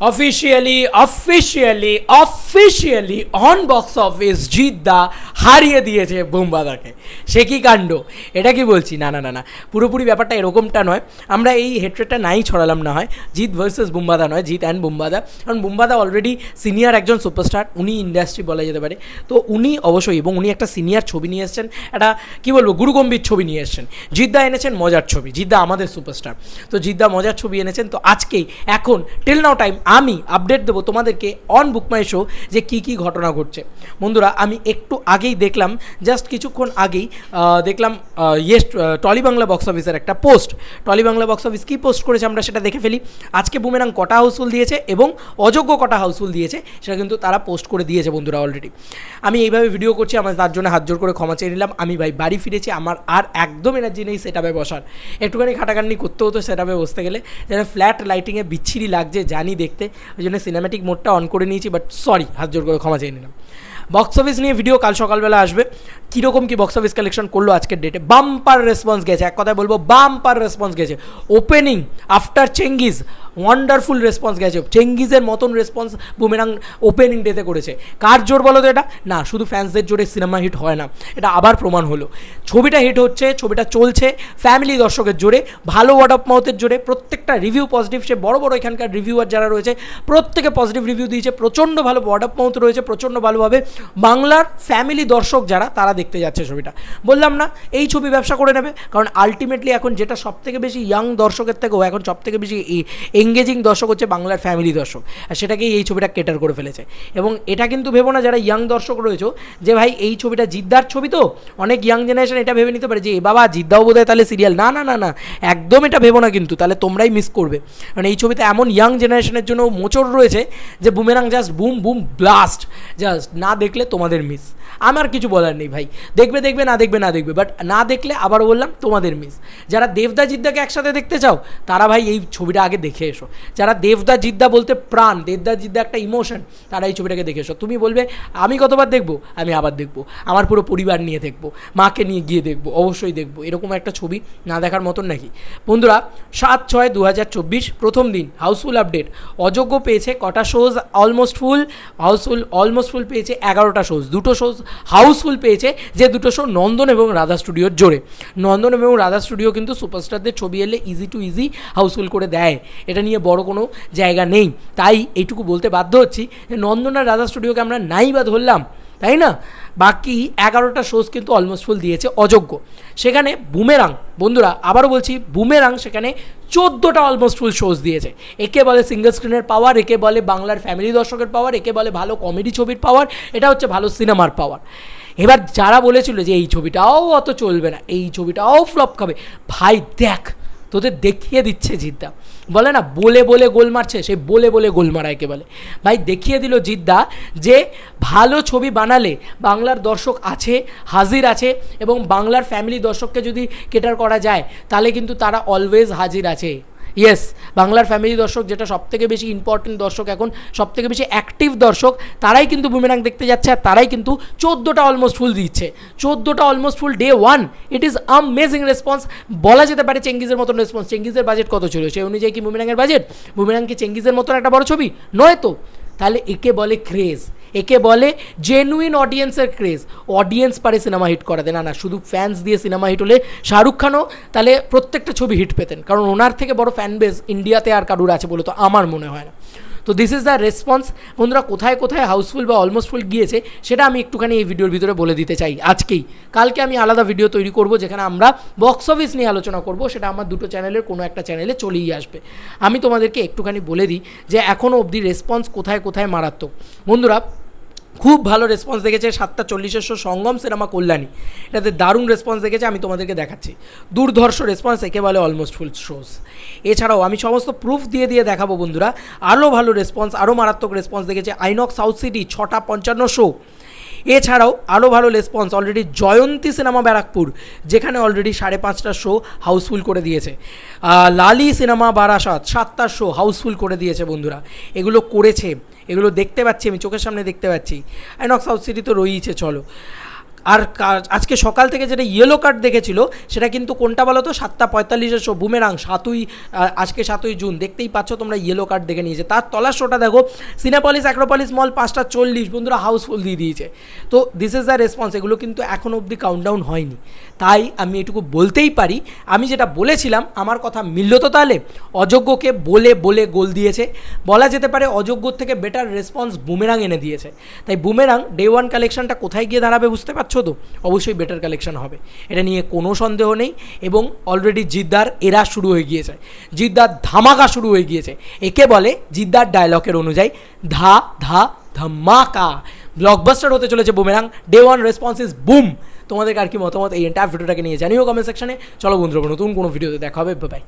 Officially officially officially on box office Jeddah হারিয়ে দিয়েছে বোমবাদাকে। সে কি কাণ্ড? এটা কি বলছি? না না না না। পুরোপুরি ব্যাপারটা এরকমটা নয়। আমরা এই হেট্রেটটা নাই ছড়ালাম না হয়। জিৎ ভার্সেস বুম্বাদা নয়, জিৎ অ্যান্ড বুম্বাদা। কারণ বুম্বাদা অলরেডি সিনিয়র একজন সুপারস্টার উনি ইন্ডাস্ট্রি বলা যেতে পারে। তো উনি অবশ্যই, এবং উনি একটা সিনিয়র ছবি নিয়ে এসেছেন, একটা, কী বলব, গুরুগম্ভীর ছবি নিয়ে এসেছেন। জিদ্দা এনেছেন মজার ছবি, জিদ্দা আমাদের সুপারস্টার তো জিদ্দা মজার ছবি এনেছেন, তো আজকেই, এখন টিল নাও টাইম আমি আপডেট দেবো, তোমাদেরকে অন বুক মাই শো যে কী কী ঘটনা ঘটছে। বন্ধুরা, আমি একটু আগেই দেখলাম জাস্ট কিছুক্ষণ আগেই দেখলাম ইয়েস টলি বাংলা বক্স অফিসের একটা post Tolly Bangla box office কী পোস্ট করেছে আমরা সেটা দেখে ফেলি। আজকে বুমেরাং কটা হাউসফুল দিয়েছে এবং অযোগ্য কটা হাউসফুল দিয়েছে, সেটা কিন্তু তারা পোস্ট করে দিয়েছে বন্ধুরা অলরেডি আমি এইভাবে ভিডিও করছি, আমার তার জন্য হাত জোর করে ক্ষমা চেয়ে নিলাম। আমি ভাই বাড়ি ফিরেছি, আমার আর একদম এনার্জি নেই সেটাপে বসার। একটুখানি খাটাখাটনি করতে হতো সেটাপে বসতে গেলে, যেন ফ্ল্যাট লাইটিংয়ে বিচ্ছিরি লাগছে, জানি দেখতে ওই জন্য সিনেম্যাটিক মোডটা অন করে নিয়েছি বাট সরি হাত জোর করে ক্ষমা চেয়ে নিলাম। বক্স অফিস নিয়ে ভিডিও কাল সকালবেলা আসবে। কীরকম কি বক্স অফিস কালেকশন করল আজকের ডেটে বাম্পার রেসপন্স গেছে। এক কথায় বলব বাম্পার রেসপন্স গেছে। Opening after Chengiz wonderful response গেছে। চেঙ্গিজের মতন রেসপন্স বুমেরাং ওপেনিং ডেতে করেছে। কার জোর বলো তো এটা? না, শুধু ফ্যান্সদের জোরে সিনেমা হিট হয় না। এটা আবার প্রমাণ হলো। ছবিটা হিট হচ্ছে, ছবিটা চলছে ফ্যামিলি দর্শকের জোরে, ভালো ওয়ার্ড অফ মাউথের জোরে। প্রত্যেকটা রিভিউ পজিটিভ সে বড় বড় এখানকার রিভিউয়ার যারা রয়েছে, প্রত্যেকে পজিটিভ রিভিউ দিয়েছে। প্রচণ্ড ভালো ওয়ার্ড অফ মাউথ রয়েছে, প্রচণ্ড ভালোভাবে বাংলার ফ্যামিলি দর্শক যারা, তারা দেখতে যাচ্ছে ছবিটা। বললাম না, এই ছবি ব্যবসা করে নেবে, কারণ আলটিমেটলি এখন যেটা সব থেকে বেশি ইয়াং দর্শকের থেকেও, এখন সব থেকে বেশি এঙ্গেজিং দর্শক হচ্ছে বাংলার ফ্যামিলি দর্শক, আর সেটাকেই এই ছবিটা কেটার করে ফেলেছে। এবং এটা কিন্তু ভেবো না, যারা ইয়াং দর্শক রয়েছে, যে ভাই এই ছবিটা জিদ্দার ছবি তো, অনেক ইয়াং জেনারেশন এটা ভেবে নিতে পারে যে, এ বাবা, জিদ্দাও বোধ হয় তাহলে সিরিয়াল না না না না, একদম এটা ভেবো না কিন্তু, তাহলে তোমরাই মিস করবে। কারণ এই ছবিতে এমন ইয়াং জেনারেশনের জন্য মোচড় রয়েছে, যে Boomerang just boom boom blast just না দেখলে তোমাদের মিস আমার কিছু বলার নেই ভাই। দেখবে দেখবে, না দেখবে না দেখবে। বাট না দেখলে আবার বললাম, তোমাদের মিস যারা দেবদা জিদ্দাকে একসাথে দেখতে চাও, তারা ভাই এই ছবিটা আগে দেখে এসো। যারা দেবদা জিদ্দা বলতে প্রাণ, দেবদা জিদ্দা একটা ইমোশন তারা এই ছবিটাকে দেখে এসো। তুমি বলবে, আমি কতবার দেখব? আমি আবার দেখব। আমার পুরো পরিবার নিয়ে দেখব। মাকে নিয়ে গিয়ে দেখব। অবশ্যই দেখব। এরকম একটা ছবি না দেখার মতন নাকি? বন্ধুরা, সাত ছয় দু হাজার চব্বিশ প্রথম দিন, হাউসফুল আপডেট। অযোগ্য পেয়েছে কটা shows almost full house full almost full পেয়েছে এগারোটা শোজ দুটো শোজ হাউসফুল পেয়েছে যে দুটো শো নন্দন এবং রাধা স্টুডিওর জোরে। নন্দন এবং রাধা স্টুডিও কিন্তু সুপারস্টারদের ছবি এলে ইজি টু ইজি হাউসফুল করে দেয়। এটা নিয়ে বড় কোনো জায়গা নেই। তাই এইটুকু বলতে বাধ্য হচ্ছি যে নন্দন আর রাধা স্টুডিওকে আমরা নাই বা ধরলাম, তাই না? বাকি এগারোটা শোজ কিন্তু অলমোস্ট ফুল দিয়েছে অযোগ্য। সেখানে বুমেরাং, বন্ধুরা আবারও বলছি, বুমেরাং সেখানে চোদ্দোটা অলমোস্ট ফুল শোজ দিয়েছে। একে বলে সিঙ্গেল স্ক্রিনের পাওয়ার একে বলে বাংলার ফ্যামিলি দর্শকের পাওয়ার একে বলে ভালো কমেডি ছবির পাওয়ার এটা হচ্ছে ভালো সিনেমার পাওয়ার এবার যারা বলেছিল যে এই ছবিটাও অত চলবে না, এই ছবিটাও ফ্লপ খাবে, ভাই দেখ তোদের দেখিয়ে দিচ্ছে জিদ্দা। বলে না, বলে বলে গোল মারছে, সে বলে বলে গোল মারা একে বলে। ভাই, দেখিয়ে দিল জিদ্দা যে ভালো ছবি বানালে বাংলার দর্শক আছে, হাজির আছে এবং বাংলার ফ্যামিলি দর্শককে যদি কেটার করা যায়, তাহলে কিন্তু তারা অলওয়েজ হাজির আছে। ইয়েস বাংলার ফ্যামিলি দর্শক যেটা সবথেকে বেশি ইম্পর্টেন্ট দর্শক এখন, সবথেকে বেশি অ্যাক্টিভ দর্শক, তারাই কিন্তু বুমেরাং দেখতে যাচ্ছে আর তারাই কিন্তু চোদ্দোটা অলমোস্ট ফুল দিচ্ছে। চোদ্দোটা almost full day one it is amazing response বলা যেতে পারে চেঙ্গিজের মতন রেসপন্স চেঙ্গিজের বাজেট কত ছিল? সেই অনুযায়ী কি বুমেরাংয়ের বাজেট বুমেরাং কি চেঙ্গিজের মতন একটা বড় ছবি? নয় তো। তাহলে একে বলে ক্রেজ একে বলে জেনুইন অডিয়েন্সের ক্রেজ অডিয়েন্স পারে সিনেমা হিট করাতে। না না, শুধু ফ্যান্স দিয়ে সিনেমা হিট হলে শাহরুখ খানও তাহলে প্রত্যেকটা ছবি হিট পেতেন। কারণ ওনার থেকে বড় ফ্যান বেস ইন্ডিয়াতে আর কারুর আছে বলে তো আমার মনে হয় না। তো দিস ইজ দ্য রেসপন্স বন্ধুরা, কোথায় কোথায় হাউসফুল বা অলমোস্ট ফুল গিয়েছে, সেটা আমি একটুখানি এই ভিডিওর ভিতরে বলে দিতে চাই আজকেই। কালকে আমি আলাদা ভিডিও তৈরি করব, যেখানে আমরা বক্স অফিস নিয়ে আলোচনা করব, সেটা আমার দুটো চ্যানেলের কোনো একটা চ্যানেলে চলেই আসবে। আমি তোমাদেরকে একটুখানি বলে দিই যে এখনও অবধি রেসপন্স কোথায় কোথায় মারাত্মক। বন্ধুরা খুব ভালো রেসপন্স দেখেছে সাতটা চল্লিশের শো সঙ্গম সিনেমা কল্যাণী। এটাতে দারুণ রেসপন্স দেখেছে, আমি তোমাদেরকে দেখাচ্ছি। দুর্ধর্ষ রেসপন্স একে বলে অলমোস্ট ফুল শোজ এছাড়াও আমি সমস্ত প্রুফ দিয়ে দিয়ে দেখাবো বন্ধুরা আরও ভালো রেসপন্স আরও মারাত্মক রেসপন্স দেখেছে আইনক সাউথ সিটি ছটা পঞ্চান্ন শো এছাড়াও আরও ভালো response already Jayanti cinema Barrackpore, যেখানে অলরেডি সাড়ে পাঁচটা শো হাউসফুল করে দিয়েছে। লালি সিনেমা বারাসাত, সাতটা শো হাউসফুল করে দিয়েছে বন্ধুরা। এগুলো করেছে, এগুলো দেখতে পাচ্ছি, আমি চোখের সামনে দেখতে পাচ্ছি। আইনক্স সাউথ সিটি তো রয়েইছে, চলো। আর আজকে সকাল থেকে যেটা ইয়েলো কার্ড দেখেছিল, সেটা কিন্তু কোনটা বলো তো সাতটা পঁয়তাল্লিশের শো বুমেরাং সাতই আজকে সাতই জুন। দেখতেই পাচ্ছ তোমরা ইয়েলো কার্ড দেখে নিয়েছে। তার তলার শোটা দেখো সিনেপলিস অ্যাক্রোপলিস মল পাঁচটা চল্লিশ। বন্ধুরা হাউসফুল দিয়ে দিয়েছে। তো দিস ইজ দ্য রেসপন্স এগুলো কিন্তু এখন অবধি কাউন্টডাউন হয়নি। তাই আমি এটুকু বলতেই পারি। আমি যেটা বলেছিলাম, আমার কথা মিলল তো তাহলে? অযোগ্যকে বলে বলে গোল দিয়েছে। বলা যেতে পারে অযোগ্যর থেকে বেটার রেসপন্স বুমেরাং এনে দিয়েছে। তাই বুমেরাং ডে ওয়ান কালেকশনটা কোথায় গিয়ে দাঁড়াবে বুঝতে পারছ? তো অবশ্যই বেটার কালেকশন হবে। এটা নিয়ে কোনো সন্দেহ নেই এবং অলরেডি জিদ্দার এরা শুরু হয়ে গিয়েছে। জিদ্দার ধামাকা শুরু হয়ে গিয়েছে। একে বলে জিদ্দার ডায়লগের অনুযায়ী ধা ধা, ধামাকা। ব্লকবাস্টার হতে চলেছে Boomerang day one response is boom তোমাদের আর কি মতামত? এই এন্টায়ার ভিডিওটাকে নিয়ে জানিও কমেন্ট সেকশনে চলো বন্ধুরা, নতুন কোনো ভিডিওতে দেখা হবে। বাই